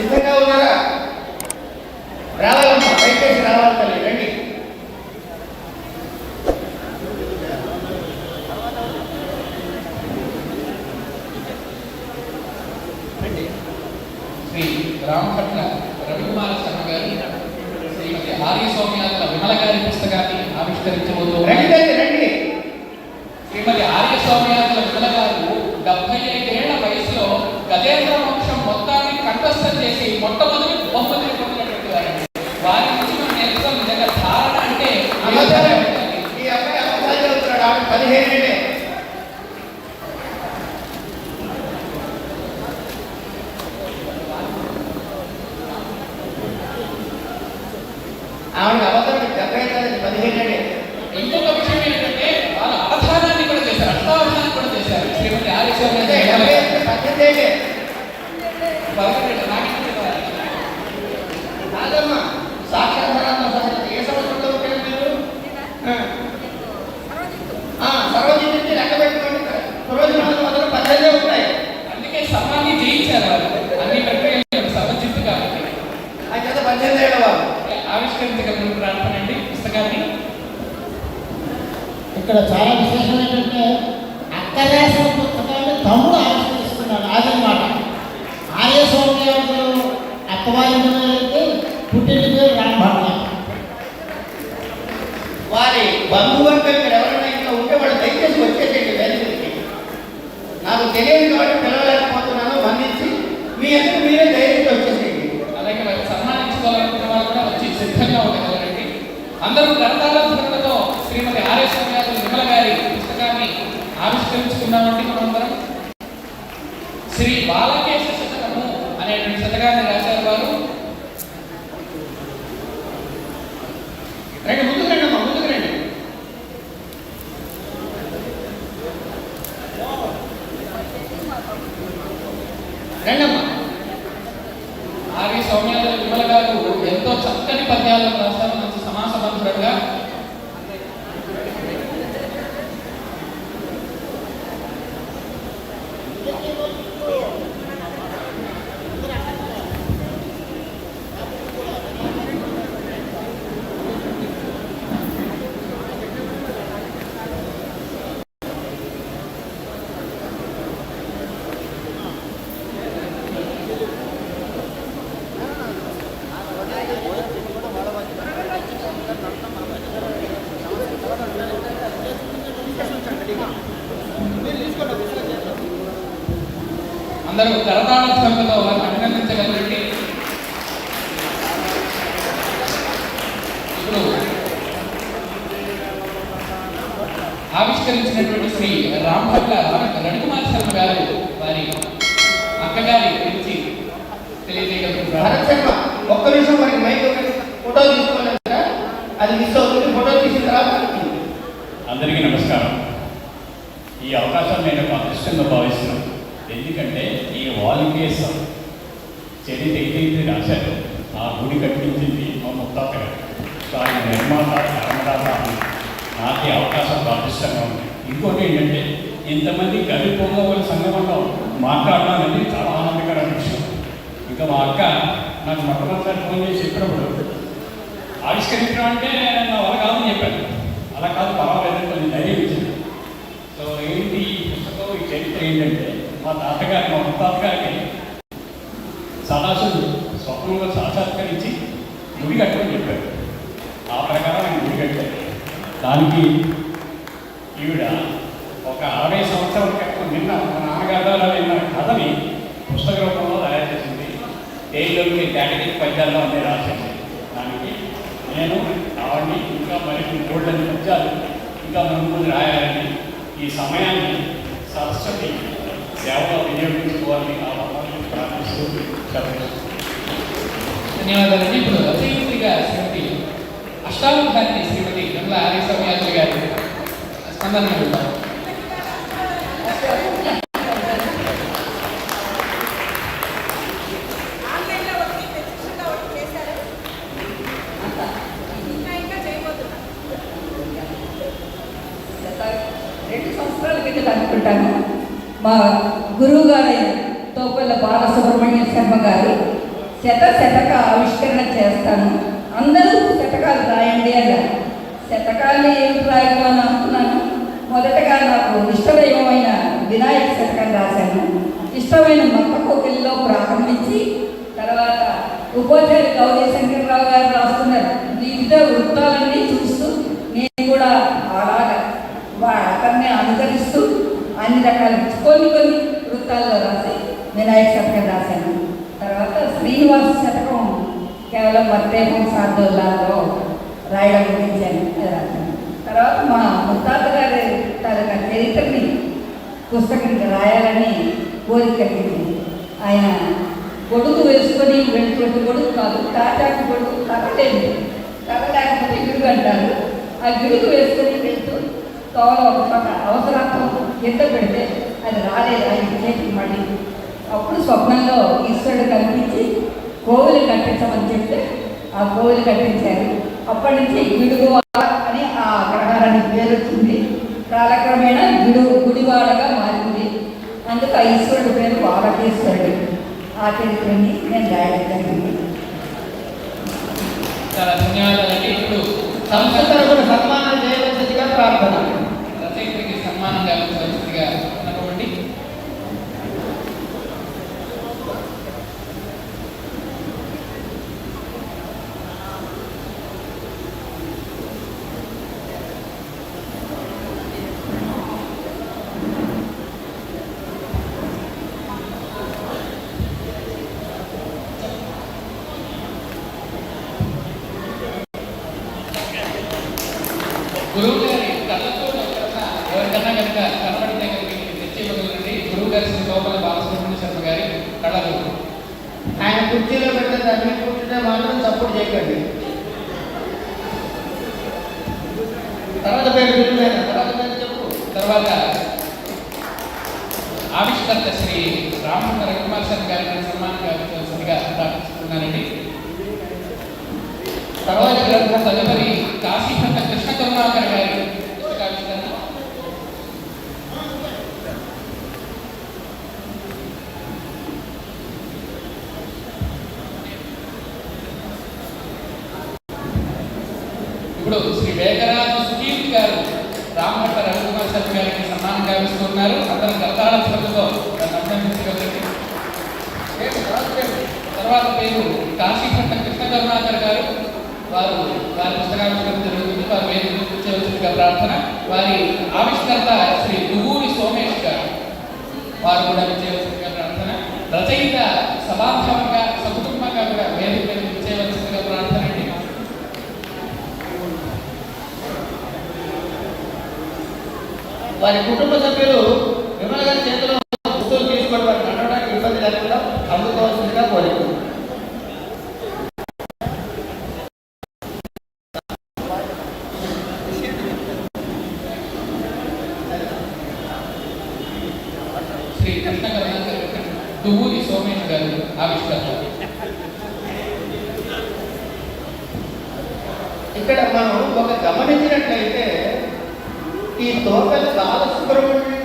సిద్ధంగా ఉన్నారా? రావాలమ్మా దయచేసి రావాలి తల్లి రండి. శ్రీ రామపట్ల రవికుమార శర్మ గారు శ్రీమతి ఆర్య సౌమ్యాల విమల గారి పుస్తకాన్ని ఆవిష్కరించబోతూ రండి రండి. శ్రీమతి ఆర్య సౌమ్యాల విమల గారు డెబ్బై ఐదేళ్ళ వయసులో గజేంద్ర వంశం మొత్తాన్ని కంఠస్థం చేసి మొట్టమొదటి బహుమతిని పొందినటువంటి వారు వారి నుంచి మనం నేర్చుకోవాలి. నిజంగా ధారణ అంటే ఈ అబ్బాయి అబద్ధాలు చెబుతున్నాడు ఆమె పదిహేను ఆమె అబద్ధం డెబ్బై పదిహేను ఇంకొక విషయం ఏంటంటే వాళ్ళ అవధానాన్ని కూడా చేశారు అష్టావధానాన్ని కూడా చేశారు. శ్రీమతి ఆర్య సౌమ్యాల అంటే విమల డెబ్బై గారు. అంటే పద్దెనిమిది ఏళ్ళే పదకొండు నాకేంటి తెలియాలి? కాదమ్మా సాక్షాత్కారాత్మ సంస్కృతి ఏ సంవత్సరంలో పుట్టారు మీరు ఆ. ఆ, సరోజిని నుంచి లెక్క పెట్టుకోండి పురోజనాలు మొదలు పద్దెనిమిది ఉంటాయి అందుకే సమాన్ని జయించారు వాళ్ళు అన్ని ప్రక్రియలు సమచిత్తు కాబట్టి ఆ చేత పద్దెనిమిది ఏళ్ళ వారు ఆవిష్కరించగలను ప్రార్థనండి పుస్తకాన్ని ఇక్కడ చాలా విశేషం ఏంటంటే అక్క రాసిన పుస్తకాన్ని తమ్ముడు ఆవిష్కరిస్తున్నాడు. అదనమాట. ఆర్య సౌమ్యాలు అక్కవారి అయితే పుట్టిన పేరు రామభట్ల వారి బంధువర్గం ఇక్కడ ఎవరైనా ఇంకా ఉంటే వాళ్ళు దయచేసి వచ్చేసేయండి వేదికకి. నాకు తెలియదు కాబట్టి పిలవలేకపోతున్నాను మన్నించి మీ అందరూ మీరే ధైర్యంగా వచ్చేసేయండి. అలాగే వారు సన్మానించుకోవాలనుకున్న వాళ్ళు కూడా వచ్చి సిద్ధంగా ఉండగలరండి. అందరూ గ్రంథాలతో శ్రీమతి ఆర్య సౌమ్యాలు నిర్మల గారి పుస్తకాన్ని ఆవిష్కరించుకున్నామండి మనందరం. శ్రీ బాలకేశ శతకము అనేటువంటి శతకాన్ని రాశారు వారు. రండి ముందుకు రండి అమ్మా ముందుకు రండి. రండి అమ్మా. ఆర్య సౌమ్యాల విమల గారు ఎంతో చక్కని పద్యాలను రాస్తారు అందరూ కరతాళ వారిని అభినందించగలరండి ఇప్పుడు ఆవిష్కరించినటువంటి శ్రీ రాంభట్ల రవికుమార్ శర్మ గారు వారి అక్కగారి గురించి తెలియజేయగలుగుతున్నారు భరత్ శర్మ ఒక్క నిమిషం మనకి మైక్ ఫోటో కదా? అది మిస్ అవుతుంది ఫోటో తీసిన తర్వాత అందరికీ నమస్కారం. ఈ అవకాశాన్ని నేను ఒక అదృష్టంగా భావిస్తున్నాను. ఎందుకంటే ఈ వాల్కేస్ చరిత్ర ఏదైతే రాశారు ఆ గుడి కట్టించింది మా ముత్తాత దాని సో నిర్మాత కర్మదాత నాకు అవకాశం ఒక ఉంది. ఇంకోటి ఏంటంటే ఇంతమంది కవి పొంగవల సంగమంలో మాట్లాడడం అనేది చాలా ఆనందకరమైన విషయం. ఇంకా మా అక్క నాకు మొట్టమొదటిసారి ఫోన్ చేసి చెప్పినప్పుడు ఆవిష్కరించడం అంటే నా వల్ల కాదని చెప్పాను అలా కాదు పర్వాలేదు కొంచెం ధైర్యం ఇచ్చింది. సో ఏంటి ఈ పుస్తకం? ఈ చరిత్ర ఏంటంటే మా తాతగారి మా ముత్తాతగారికి సదాశివుడు స్వప్నంలో సాక్షాత్కరించి గుడి కట్టమని చెప్పాడు. ఆ ప్రకారం ఆయన గుడి కట్టాడు. దానికి ఈవిడ ఒక అరవై సంవత్సరాల క్రితం నిన్న మా నాన్నగారు విన్న కథని పుస్తక రూపంలో తయారు చేసింది. తేలిలోకి కేటగిరీ పద్యాల్లో అన్నీ రాసింది. దానికి నేను ఆవిడని ఇంకా మరి గోల్డెన్ పద్యాలు ఇంకా ముందు రాయాలని ఈ సమయాన్ని సరస్వతి సేవలో వినియోగించుకోవాలని ఆ భగవంతుని ప్రార్థిస్తూ సెలవు ధన్యవాదాలండి. ఇప్పుడు రచయిత్రిగా శ్రీమతి అష్టావధాని శ్రీమతి గంగల ఆర్య సౌమ్యాజులు గారి స్పందన వెళ్తాం ఆన్లైన్లో ఒకటి ప్రత్యక్షంగా ఒకటి చేశారు ఇంకా ఇంకా చేయబోతున్నారు గత రెండు సంవత్సరాల క్రితం అనుకుంటాను. మా గురువు గారైన తోపల్ల బాలసుబ్రహ్మణ్య శర్మ గారు శత శతక ఆవిష్కరణ చేస్తాను. అందరూ శతకాలు రాయండి అన్నారు. శతకాలు ఏమిటి రాయడం అని అనుకున్నాను. మొదటగా నాకు ఇష్టదైవమైన వినాయక శతకం రాశాను. ఇష్టమైన మొక్క కోకిల్లో ప్రారంభించి తర్వాత ఉపాధ్యాయులు గౌరీ శంకర్రావు గారు రాస్తున్నారు. వివిధ వృత్తాలన్నీ చూస్తూ నేను కూడా అలాగా వా- అతన్ని అనుకరిస్తూ అన్ని రకాల కొన్ని కొన్ని వృత్తాల్లో రాసి వినాయక శతకం రాశాను. తర్వాత శ్రీనివాస శతకం కేవలం వర్తేపం సాధువులలో రాయడం గురించాను అది రాశాను. తర్వాత మా ముత్తాత గారి తాలూకా చరిత్రని పుస్తకం రాయాలని కోరిక కలిగింది. ఆయన కొడుకు వేసుకొని వెళ్ళిపోతే కొడుకు కాదు తాటాకు కొడుకు కర్రలేదు కర్ర లేకపోతే గిడుగు అంటారు. ఆ గిడుగు వేసుకొని వెళ్తూ కావాలో ఒక చోట అవసరార్థం కింద పెడితే అది రాలేదు అని చేతికి మళ్ళీ అప్పుడు స్వప్నంలో ఈశ్వరుడు కనిపించి కోవిలు కట్టించమని చెప్తే ఆ కోవిలు కట్టించారు అప్పటి నుంచి గిడుగు అని ఆ గ్రహానికి పేరు వచ్చింది. కాలక్రమేణా గుడు గుడివాడగా మారింది అందుకు ఆ ఈశ్వరుడు పేరు వాడకేశ్వరుడు ఆ చరిత్రని నేను రాయడం చాలా ధన్యవాదాలండి. ఇప్పుడు సంస్థ తరపున సన్మానం చేయవలసిందిగా ప్రార్థన. గురువు గారి కళ్ళతో ఎవరన్నా ఎవరికన్నా కనుక కనబడితే కనుక తెచ్చి గురువు గారి శ్రీ గోపాల బాలసుబ్రహ్మణ్య శర్మ గారి కళలు ఆయన కుర్చీలో పెట్టిన దాన్ని కూర్చుంటే మాత్రం సపోర్ట్ చేయకండి తర్వాత పేరు గురువేన తర్వాత పేరు చెప్పు తర్వాత ఆవిష్కర్త శ్రీ రామచంద్ర రఘుమార్ శర్మ గారికి సన్మానం గావించవలసిందిగా ప్రార్థిస్తున్నానండి తర్వాత గ్రంథ తదుపరి కాశీపట్ట కృష్ణ కరుణాకర్ గారి ఇప్పుడు శ్రీ వేగరాజు సుకీర్తి గారు రామభట్ట రవికుమార్ శర్మ గారికి సన్మానం గావిస్తున్నారు అందరం గతాల శ్రద్ధతో దాన్ని తర్వాత పేరు. తర్వాత కృష్ణ కరుణాకర్ గారు. వారు వారి పుస్తకాలు జరుగుతుంది. వారి వేదిక కూర్చోవలసిందిగా ప్రార్థన. వారి ఆవిష్కర్త శ్రీ దుగూరి సోమేష్ గారు వారు కూడా విజయవలసిందిగా ప్రార్థన. రచయిత సభాత్మకంగా సకుటుంబంగా కూడా వేదిక మీద ప్రార్థన అండి. వారి కుటుంబ సభ్యులు విమల గారి చేతిలో వస్తువులు తీసుకోవడం వారు నడవడానికి ఇబ్బంది లేకుండా అందుకోవాల్సిందిగా కోరిక ఖచ్చితంగా కృష్ణ దువ్వూరి సోమేష్ గారు ఆవిష్కర్త. ఇక్కడ మనం ఒక గమనించినట్లయితే ఈ తోకల బాలసుబ్రహ్మణ్యం